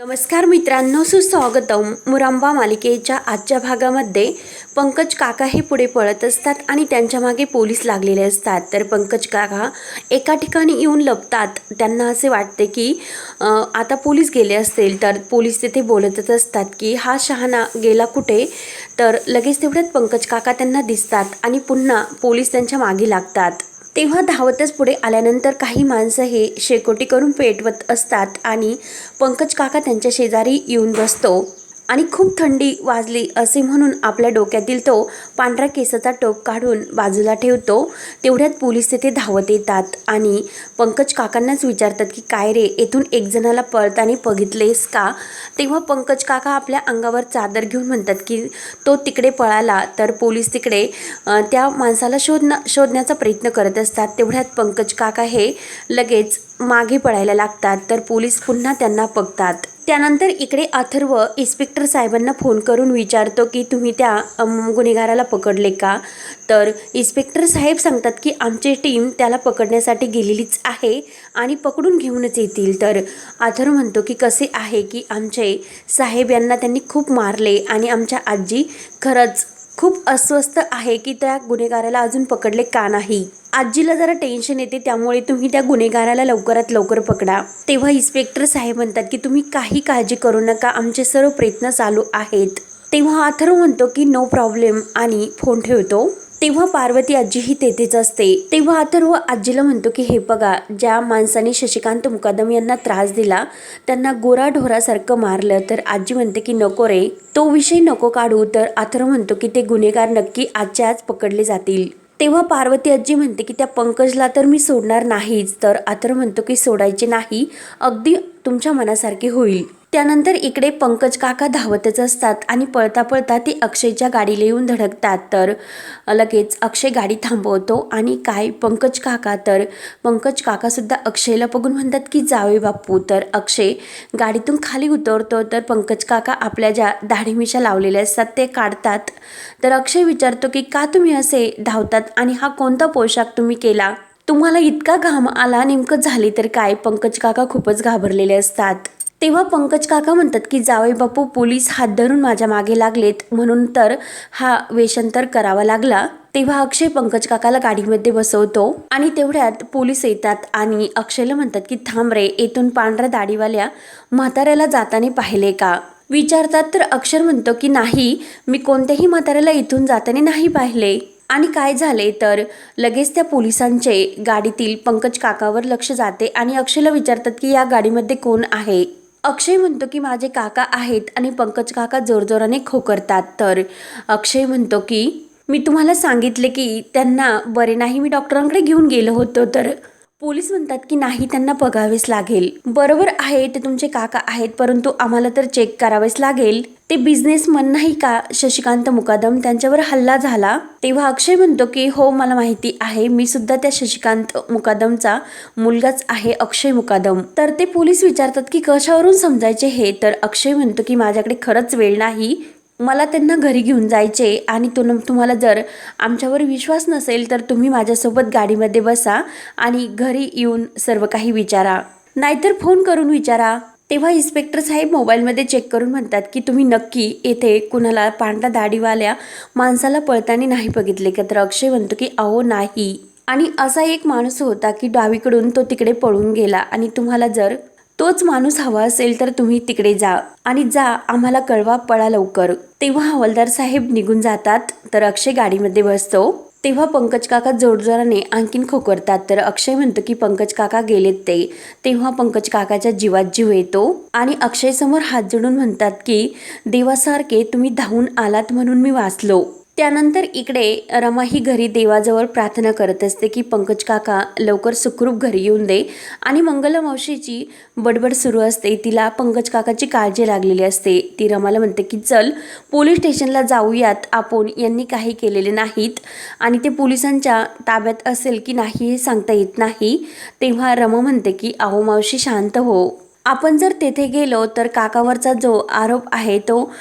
नमस्कार मित्रांनो सुस्वागतम. मुरांबा मालिकेच्या आजच्या भागामध्ये पंकज काका हे पुढे पळत असतात आणि त्यांच्या मागे पोलीस लागलेले असतात. तर पंकज काका एका ठिकाणी येऊन लपतात. त्यांना असे वाटते की आता पोलीस गेले असतील तर पोलीस तिथे बोलतच असतात की हा शहाणा गेला कुठे? तर लगेच तेवढ्यात पंकज काका त्यांना दिसतात आणि पुन्हा पोलीस त्यांच्या मागे लागतात. तेव्हा धावतच पुढे आल्यानंतर काही माणसं हे शेकोटी करून पेटवत असतात आणि पंकज काका त्यांच्या शेजारी येऊन बसतो. आणि खूप थंडी वाजली असे म्हणून आपल्या डोक्यातील तो पांढऱ्या केसाचा टोप काढून बाजूला ठेवतो. तेवढ्यात पोलीस तिथे धावत येतात आणि पंकज काकांनाच विचारतात की काय रे येथून एक जणाला पळताना बघितलेस का? तेव्हा पंकज काका आपल्या अंगावर चादर घेऊन म्हणतात की तो तिकडे पळाला तर पोलीस तिकडे त्या माणसाला शोधणं शोधण्याचा प्रयत्न करत असतात. तेवढ्यात पंकज काका हे लगेच मागे पळायला लागतात तर पोलीस पुन्हा त्यांना बघतात. त्यानंतर इकडे अथर्व इन्स्पेक्टर साहेबांना फोन करून विचारतो की तुम्ही त्या गुन्हेगाराला पकडले का? तर इन्स्पेक्टर साहेब सांगतात की आमची टीम त्याला पकडण्यासाठी गेलेलीच आहे आणि पकडून घेऊनच येतील. तर अथर्व म्हणतो की कसे आहे की आमचे साहेब यांना त्यांनी खूप मारले आणि आमच्या आजी खरंच खूप अस्वस्थ आहे की त्या गुन्हेगाराला अजून पकडले का नाही? आजीला जरा टेन्शन येते त्यामुळे तुम्ही त्या गुन्हेगाराला लवकरात लवकर पकडा. तेव्हा इन्स्पेक्टर साहेब म्हणतात की तुम्ही काही काळजी करू नका आमचे सर्व प्रयत्न चालू आहेत. तेव्हा अथर्व म्हणतो की नो प्रॉब्लेम आणि फोन ठेवतो. तेव्हा पार्वती आजी ही तेथेच असते. तेव्हा अथर्व आजीला म्हणतो की हे बघा ज्या माणसाने शशिकांत मुकादम यांना त्रास दिला त्यांना गोराढोरासारखं मारलं तर आजी म्हणते की नको रे तो विषय नको काढू. तर अथर्व म्हणतो की ते गुन्हेगार नक्की आजच्या आज पकडले जातील. तेव्हा पार्वती आजी म्हणते की त्या पंकजला तर मी सोडणार नाहीच. तर अथर्व म्हणतो की सोडायचे नाही अगदी तुमच्या मनासारखे होईल. त्यानंतर इकडे पंकज काका धावतच असतात आणि पळता पळता ते अक्षयच्या गाडीला येऊन धडकतात. तर लगेच अक्षय गाडी थांबवतो आणि काय पंकज काका तर पंकज काकासुद्धा अक्षयला बघून म्हणतात की जावे बापू तर अक्षय गाडीतून खाली उतरतो. तर पंकज काका आपल्या ज्या दाढीमिशा लावलेल्या असतात ते काढतात. तर अक्षय विचारतो की का तुम्ही असे धावतात आणि हा कोणता पोशाख तुम्ही केला? तुम्हाला इतका घाम आला नेमकं झाले तर काय? पंकज काका खूपच घाबरलेले असतात. तेव्हा पंकज काका म्हणतात की जावई बापू पोलीस हात धरून माझ्या मागे लागलेत. म्हणून तर हा वेषांतर करावा लागला. तेव्हा अक्षय पंकज काकाला गाडीमध्ये बसवतो आणि तेवढ्यात पोलीस येतात आणि अक्षयला म्हणतात की थांब रे येथून पांढऱ्या दाढीवाल्या म्हाताऱ्याला जाताना पाहिले का? विचारतात तर अक्षर म्हणतो की नाही मी कोणत्याही म्हाताऱ्याला इथून जाताना नाही पाहिले. आणि काय झाले तर लगेच त्या पोलिसांचे गाडीतील पंकज काकावर लक्ष जाते आणि अक्षयला विचारतात की या गाडीमध्ये कोण आहे? अक्षय म्हणतो की माझे काका आहेत आणि पंकज काका जोरजोराने खोकरतात. तर अक्षय म्हणतो की मी तुम्हाला सांगितले की त्यांना बरे नाही मी डॉक्टरांकडे घेऊन गेलो होतो तर पोलीस म्हणतात की नाही त्यांना बघावेच लागेल. बरोबर आहे ते तुमचे काका आहेत परंतु आम्हाला तर चेक करावेच लागेल. ते बिझनेसमन नाही का शशिकांत मुकादम? त्यांच्यावर हल्ला झाला. तेव्हा अक्षय म्हणतो की हो मला माहिती आहे मी सुद्धा त्या शशिकांत मुकादमचा मुलगाच आहे अक्षय मुकादम. तर ते पोलीस विचारतात की कशावरून समजायचे हे? तर अक्षय म्हणतो की माझ्याकडे खरंच वेळ नाही मला त्यांना घरी घेऊन जायचे आणि तुम तुम्हाला जर आमच्यावर विश्वास नसेल तर तुम्ही माझ्यासोबत गाडीमध्ये बसा आणि घरी येऊन सर्व काही विचारा. नाहीतर फोन करून विचारा. तेव्हा इन्स्पेक्टर साहेब मोबाईलमध्ये चेक करून म्हणतात की तुम्ही नक्की येथे कुणाला पांढऱ्या दाढीवाल्या माणसाला पळताना नाही बघितले का? तर अक्षय म्हणतो की अहो नाही. आणि असा एक माणूस होता की डावीकडून तो तिकडे पळून गेला आणि तुम्हाला जर तोच माणूस हवा असेल तर तुम्ही तिकडे जा. आणि जा आम्हाला कळवा पळा लवकर. तेव्हा हवालदार साहेब निघून जातात तर अक्षय गाडीमध्ये बसतो. तेव्हा पंकज काका जोरजोराने आणखीन खोकरतात तर अक्षय म्हणतो की पंकज काका गेलेत ते. तेव्हा पंकज काकाच्या जीवात जीव येतो. आणि अक्षय समोर हात जोडून म्हणतात की देवासारखे तुम्ही धावून आलात म्हणून मी वाचलो. त्यानंतर इकडे रमा ही घरी देवाजवळ प्रार्थना करत असते की पंकज काका लवकर सुखरूप घरी येऊन दे. आणि मंगलमावशीची बडबड सुरू असते. तिला पंकज काकाची काळजी लागलेली असते. ती रमाला म्हणते की चल पोलीस स्टेशनला जाऊयात. आपण यांनी काही केलेले नाहीत. आणि ते पोलिसांच्या ताब्यात असेल की नाही हे सांगता येत नाही. तेव्हा रमा म्हणते की अहो मावशी शांत हो. आपण जर तेथे गेलो तर काकावरचा जो आरोप आहे तो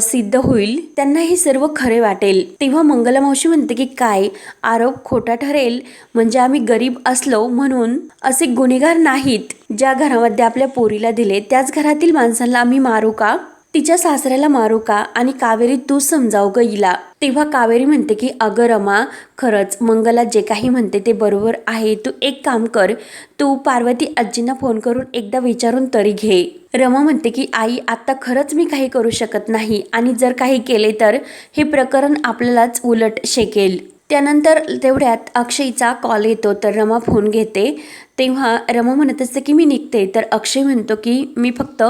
सिद्ध होईल. त्यांना हे सर्व खरे वाटेल. तेव्हा मंगला मावशी म्हणते की काय? आरोप खोटा ठरेल? म्हणजे आम्ही गरीब असलो म्हणून असे गुन्हेगार नाहीत. ज्या घरामध्ये आपल्या पोरीला दिले त्याच घरातील माणसांना आम्ही मारू का? तिच्या सासऱ्याला मारू का? आणि कावेरी तू समजाव ग हिला. तेव्हा कावेरी म्हणते की अगं रमा खरंच मंगला जे काही म्हणते ते बरोबर आहे. तू एक काम कर. तू पार्वती आजींना फोन करून एकदा विचारून तरी घे. रमा म्हणते की आई आता खरंच मी काही करू शकत नाही. आणि जर काही केले तर हे प्रकरण आपल्यालाच उलट शेकेल. त्यानंतर तेवढ्यात अक्षयचा कॉल येतो तर रमा फोन घेते. तेव्हा रमा म्हणत असते की मी निघते. तर अक्षय म्हणतो की मी फक्त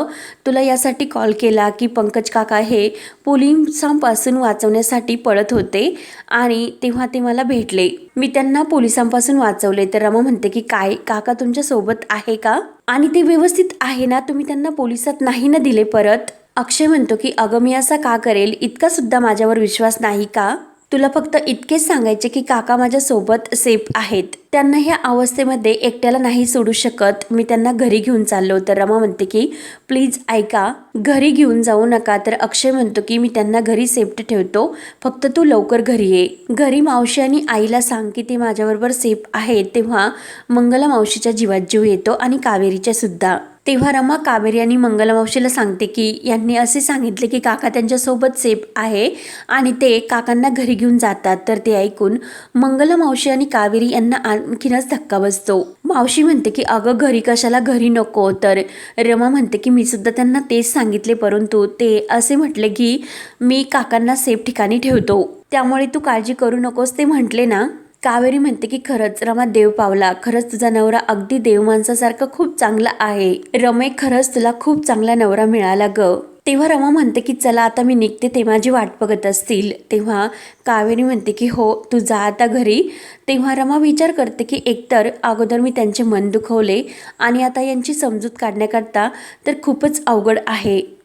तुला यासाठी कॉल केला की पंकज काका हे पोलिसांपासून वाचवण्यासाठी पळत होते आणि तेव्हा ते मला भेटले. मी त्यांना पोलिसांपासून वाचवले. तर रमा म्हणते की काय? काका तुमच्यासोबत आहे का? आणि ते व्यवस्थित आहे ना? तुम्ही त्यांना पोलिसात नाही ना दिले परत? अक्षय म्हणतो की अगं मी असा का करेल? इतका सुद्धा माझ्यावर विश्वास नाही का? तुला फक्त इतकेच सांगायचे की काका माझ्यासोबत सेफ आहेत. त्यांना ह्या अवस्थेमध्ये एकट्याला नाही सोडू शकत. मी त्यांना घरी घेऊन चाललो तर रमा म्हणते की प्लीज ऐका घरी घेऊन जाऊ नका. तर अक्षय म्हणतो की मी त्यांना घरी सेफ्ट ठेवतो. फक्त तू लवकर घरी ये. घरी मावशी आणि आईला सांग की ते माझ्याबरोबर सेफ आहेत. तेव्हा मंगला मावशीच्या जीवात जीव येतो आणि कावेरीच्या सुद्धा. तेव्हा रमा कावेरी आणि मंगलमावशीला सांगते की यांनी असे सांगितले की काका त्यांच्यासोबत सेफ आहे आणि ते काकांना घरी घेऊन जातात. तर ते ऐकून मंगलमावशी आणि कावेरी यांना आणखीनच धक्का बसतो. मावशी म्हणते की अगं घरी कशाला घरी नको? तर रमा म्हणते की मी सुद्धा त्यांना तेच सांगितले परंतु ते असे म्हटले की मी काकांना सेफ ठिकाणी ठेवतो. त्यामुळे तू काळजी करू नकोस ते म्हटले ना? कावेरी म्हणते की खरंच रमा देव पावला. खरंच तुझा नवरा अगदी देव माणसासारखा खूप चांगला आहे. रमे खरंच तुला खूप चांगला नवरा मिळाला ग. तेव्हा रमा म्हणते की चला आता मी निघते ते माझी वाट बघत असतील. तेव्हा कावेरी म्हणते की हो तू जा आता घरी. तेव्हा रमा विचार करते की एकतर अगोदर मी त्यांचे मन दुखवले आणि आता यांची समजूत काढण्याकरता तर खूपच अवघड आहे.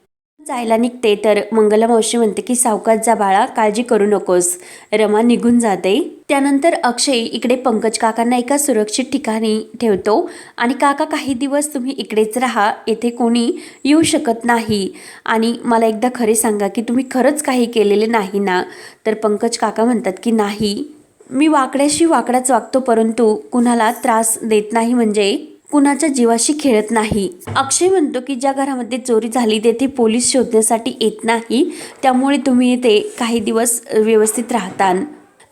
जायला निघते तर मंगलमावशी म्हणते की सावकाश जा बाळा काळजी करू नकोस. रमा निघून जाते. त्यानंतर अक्षय इकडे पंकज काकांना एका सुरक्षित ठिकाणी ठेवतो आणि काका काही दिवस तुम्ही इकडेच राहा येथे कोणी येऊ शकत नाही. आणि मला एकदा खरे सांगा की तुम्ही खरंच काही केलेले नाही ना? तर पंकज काका म्हणतात की नाही. मी वाकड्याशी वाकडाच वागतो परंतु कुणाला त्रास देत नाही म्हणजे कुणाच्या जीवाशी खेळत नाही. अक्षय म्हणतो की ज्या घरामध्ये चोरी झाली तेथे पोलीस शोधण्यासाठी येत नाही. त्यामुळे तुम्ही येथे काही दिवस व्यवस्थित राहतान.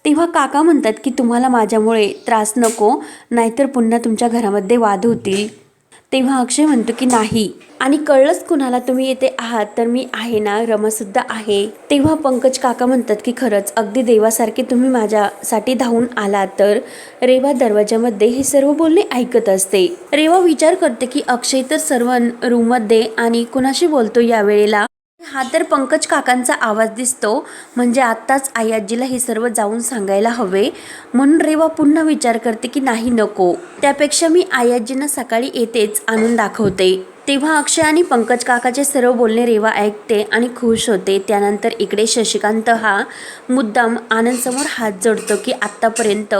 तेव्हा काका म्हणतात की तुम्हाला माझ्यामुळे त्रास नको नाहीतर पुन्हा तुमच्या घरामध्ये वाद होतील. तेव्हा अक्षय म्हणतो की नाही. आणि कळलंच कुणाला तुम्ही येथे आहात तर मी आहे ना रमासुद्धा आहे. तेव्हा पंकज काका म्हणतात की खरंच अगदी देवासारखे तुम्ही माझ्यासाठी धावून आलात तर रेवा दरवाजामध्ये हे सर्व बोलणे ऐकत असते. रेवा विचार करते की अक्षय तर सर्व रूममध्ये आणि कुणाशी बोलतो यावेळेला? हा तर पंकज काकांचा आवाज दिसतो. म्हणजे आत्ताच आई आजीला हे सर्व जाऊन सांगायला हवे. म्हणून रेवा पुन्हा विचार करते की नाही नको. त्यापेक्षा मी आई आजींना सकाळी येतेच आणून दाखवते. तेव्हा अक्षय आणि पंकज काकाचे सर्व बोलणे रेवा ऐकते आणि खुश होते. त्यानंतर इकडे शशिकांत हा मुद्दाम आनंदसमोर हात जोडतो की आत्तापर्यंत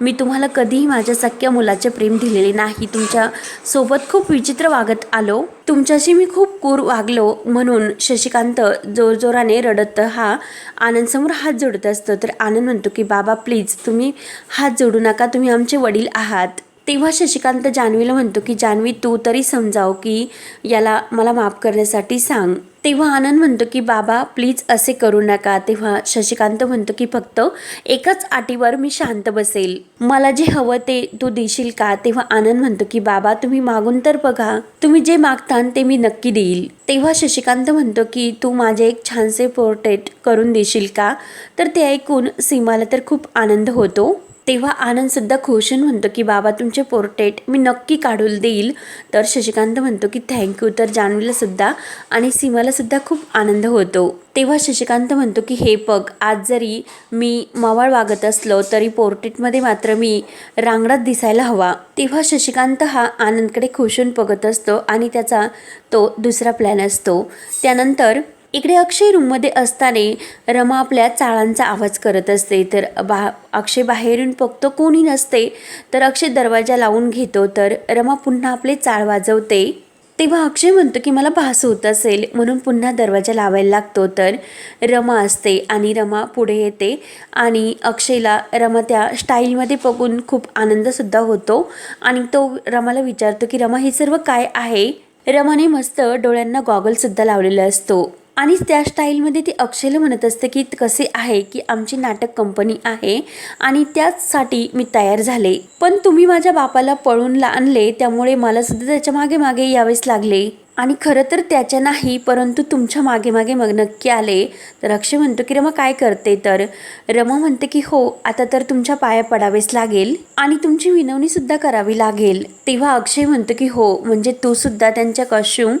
मी तुम्हाला कधीही माझ्या सख्या मुलाचे प्रेम दिलेले नाही. तुमच्यासोबत खूप विचित्र वागत आलो. तुमच्याशी मी खूप क्रूर वागलो म्हणून शशिकांत जोरजोराने रडत हा आनंदसमोर हात जोडत असतो. तर आनंद म्हणतो की बाबा प्लीज तुम्ही हात जोडू नका. तुम्ही आमचे वडील आहात. तेव्हा शशिकांत जान्हवीला म्हणतो की जान्हवी तू तरी समजाव की याला मला माफ करण्यासाठी सांग. तेव्हा आनंद म्हणतो की बाबा प्लीज असे करू नका. तेव्हा शशिकांत म्हणतो की फक्त एकाच आटीवर मी शांत बसेल. मला जे हवं ते तू देशील का? तेव्हा आनंद म्हणतो की बाबा तुम्ही मागून तर बघा. तुम्ही जे मागतान ते मी नक्की देईल. तेव्हा शशिकांत म्हणतो की तू माझे एक छानसे पोर्ट्रेट करून देशील का? तर ते ऐकून सीमाला तर खूप आनंद होतो. तेव्हा आनंदसुद्धा खुशून म्हणतो की बाबा तुमचे पोर्ट्रेट मी नक्की काढून देईल. तर शशिकांत म्हणतो की थँक्यू तर जान्हवीलासुद्धा आणि सीमालासुद्धा खूप आनंद होतो. तेव्हा शशिकांत म्हणतो की हे पग आज जरी मी मवाळ वागत असलो तरी पोर्ट्रेटमध्ये मात्र मी रांगडात दिसायला हवा. तेव्हा शशिकांत हा आनंदकडे खुशून बघत असतो आणि त्याचा तो दुसरा प्लॅन असतो. त्यानंतर इकडे अक्षय रूममध्ये असताना रमा आपल्या चाळांचा आवाज करत असते. तर बा अक्षय बाहेरून बघतो कोणी नसते तर अक्षय दरवाजा लावून घेतो. तर रमा पुन्हा आपले चाळ वाजवते. तेव्हा अक्षय म्हणतो की मला भास होत असेल. म्हणून पुन्हा दरवाजा लावायला लागतो. तर रमा असते आणि रमा पुढे येते आणि अक्षयला रमा त्या स्टाईलमध्ये बघून खूप आनंदसुद्धा होतो. आणि तो रमाला विचारतो की रमा हे सर्व काय आहे? रमाने मस्त डोळ्यांना गॉगलसुद्धा लावलेला असतो. आणि त्या स्टाईलमध्ये ती अक्षयला म्हणत असते की कसे आहे की आमची नाटक कंपनी आहे आणि त्याचसाठी मी तयार झाले. पण तुम्ही माझ्या बापाला पळून ला- आणले त्यामुळे मला सुद्धा त्याच्यामागे मागे यावेच लागले. आणि खरं तर त्याच्या नाही परंतु तुमच्या मागे मागे मग नक्की आले. तर अक्षय म्हणतो की रमा काय करते तर? रमा म्हणते की हो आता तर तुमच्या पाया पडावेच लागेल आणि तुमची विनवणीसुद्धा करावी लागेल. तेव्हा अक्षय म्हणतो की हो म्हणजे तू सुद्धा त्यांच्या कॉस्ट्युम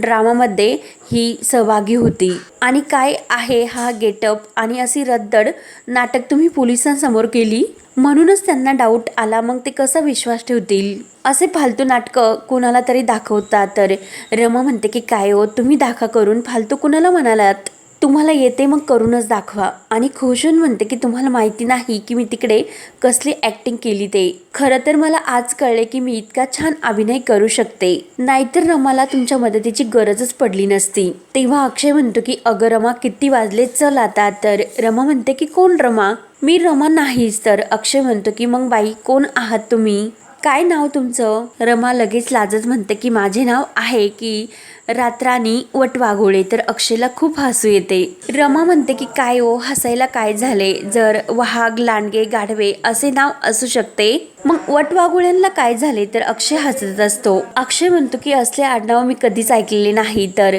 ड्रामामध्ये ही सहभागी होती. आणि काय आहे हा गेटअप आणि अशी रद्दड नाटक तुम्ही पोलिसांसमोर केली? म्हणूनच त्यांना डाऊट आला. मग ते कसा विश्वास ठेवतील? असे फालतू नाटकं कुणाला तरी दाखवतात. तर रमा म्हणते की काय हो? तुम्ही दाखा करून फालतू कुणाला म्हणालात? तुम्हाला येते मग करूनच दाखवा. आणि खुशून म्हणते की तुम्हाला माहिती नाही की मी तिकडे कसली ॲक्टिंग केली ते. खरं तर मला आज कळले की मी इतका छान अभिनय करू शकते. नाहीतर रमाला तुमच्या मदतीची गरजच पडली नसती. तेव्हा अक्षय म्हणतो की अगं रमा किती वाजले? चल आता. तर रमा म्हणते की कोण रमा? मी रमा नाहीच. तर अक्षय म्हणतो की मग बाई कोण आहात तुम्ही? काय नाव तुमचं? रमा लगेच लाजत म्हणते की माझे नाव आहे की रात्रानी वटवाघोळे तर अक्षयला खूप हसू येते. रमा म्हणते की काय ओ हसायला काय झाले? जर वाघ लांडगे गाढवे असे नाव असू शकते मग वटवाघोळ्यांना काय झाले? तर अक्षय हसत असतो. अक्षय म्हणतो की असले आडनाव मी कधीच ऐकलेले नाही. तर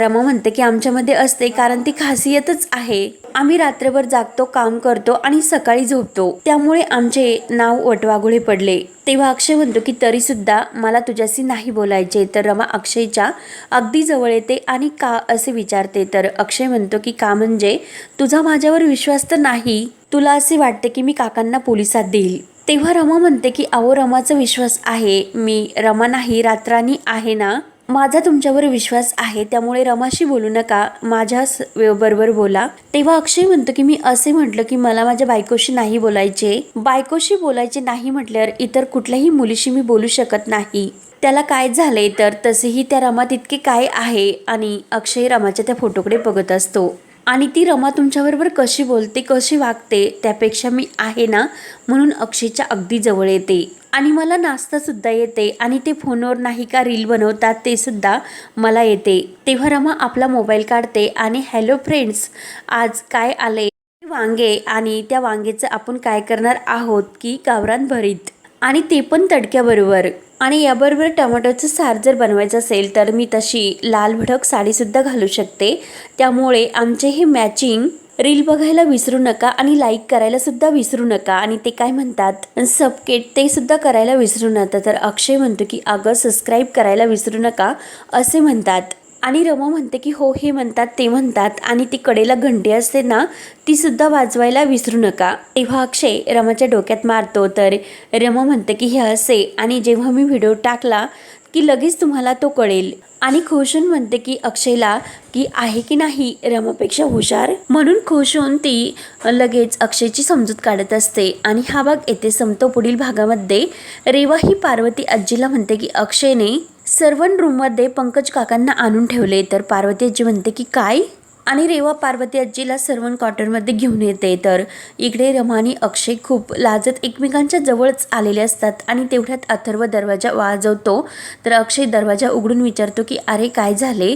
रमा म्हणते की आमच्यामध्ये असते कारण ती खासियतच आहे. आम्ही रात्रभर जागतो काम करतो आणि सकाळी झोपतो. त्यामुळे आमचे नाव वटवाघोळे पडले. तेव्हा अक्षय म्हणतो की तरी सुद्धा मला तुझ्याशी नाही बोलायचे. तर रमा अक्षयच्या अगदी जवळ येते आणि का असे विचारते? तर अक्षय म्हणतो की का म्हणजे? तुझा माझ्यावर विश्वास तर नाही. तुला असे वाटते की मी काकांना पोलिसात देईल. तेव्हा रमा म्हणते की अहो रमाचा विश्वास आहे. मी रमा नाही रात्रानी आहे ना? माझा तुमच्यावर विश्वास आहे त्यामुळे रमाशी बोलू नका माझ्या स- बरोबर बोला. तेव्हा अक्षय म्हणतो की मी असे म्हटलं की मला माझ्या बायकोशी नाही बोलायचे. बायकोशी बोलायचे नाही म्हटल्यावर इतर कुठल्याही मुलीशी मी बोलू शकत नाही. त्याला काय झाले तर तसेही त्या रमात इतके काय आहे? आणि अक्षय रमाच्या त्या फोटोकडे बघत असतो. आणि ती रमा तुमच्याबरोबर कशी बोलते कशी वागते त्यापेक्षा मी आहे ना? म्हणून अक्षयच्या अगदी जवळ येते. आणि मला नाश्तासुद्धा येते आणि ते फोनवर नाही का रील बनवतात ते सुद्धा मला येते. तेव्हा रमा आपला मोबाईल काढते आणि हॅलो फ्रेंड्स आज काय आले वांगे आणि त्या वांगेचं आपण काय करणार आहोत की गावरान भरीत? आणि ते पण तडक्याबरोबर. आणि याबरोबर टोमॅटोचं सार जर बनवायचं असेल तर मी तशी लाल भडक साडीसुद्धा घालू शकते. त्यामुळे आमचे हे मॅचिंग रील बघायला विसरू नका आणि लाईक करायला सुद्धा विसरू नका. आणि ते काय म्हणतात? सबकेट ते सुद्धा करायला विसरू नका. तर अक्षय म्हणतो की अगं सबस्क्राईब करायला विसरू नका असे म्हणतात. आणि रमा म्हणते की हो हे म्हणतात ते म्हणतात. आणि ती कडेला घंटी असते ना ती सुद्धा वाजवायला विसरू नका. तेव्हा अक्षय रमाच्या डोक्यात मारतो. तर रमा म्हणते की हे असे. आणि जेव्हा मी व्हिडिओ टाकला की लगेच तुम्हाला तो कळेल. आणि खुशून म्हणते की अक्षयला की आहे की नाही रमापेक्षा हुशार? म्हणून खुशून ती लगेच अक्षयची समजूत काढत असते. आणि हा भाग येथे संपतो पुढील भागामध्ये. रेवा ही पार्वती आजीला म्हणते की अक्षयने सर्वन रूममध्ये पंकज काकांना आणून ठेवले. तर पार्वती आजी म्हणते की काय? आणि रेवा पार्वती आजीला सर्वण क्वार्टरमध्ये घेऊन येते. तर इकडे रमा आणि अक्षय खूप लाजत एकमेकांच्या जवळच आलेले असतात आणि तेवढ्यात अथर्व दरवाजा वाजवतो. तर अक्षय दरवाजा उघडून विचारतो की अरे काय झाले?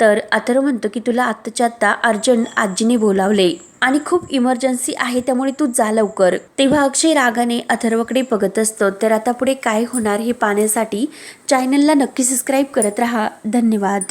तर अथर्व म्हणतो की तुला आत्ताच्या आत्ता अर्जंट आजीने बोलावले आणि खूप इमर्जन्सी आहे त्यामुळे तू जा लवकर. तेव्हा अक्षय रागाने अथर्वकडे बघत असतो. तर आता पुढे काय होणार हे पाहण्यासाठी चॅनलला नक्की सबस्क्राईब करत राहा. धन्यवाद.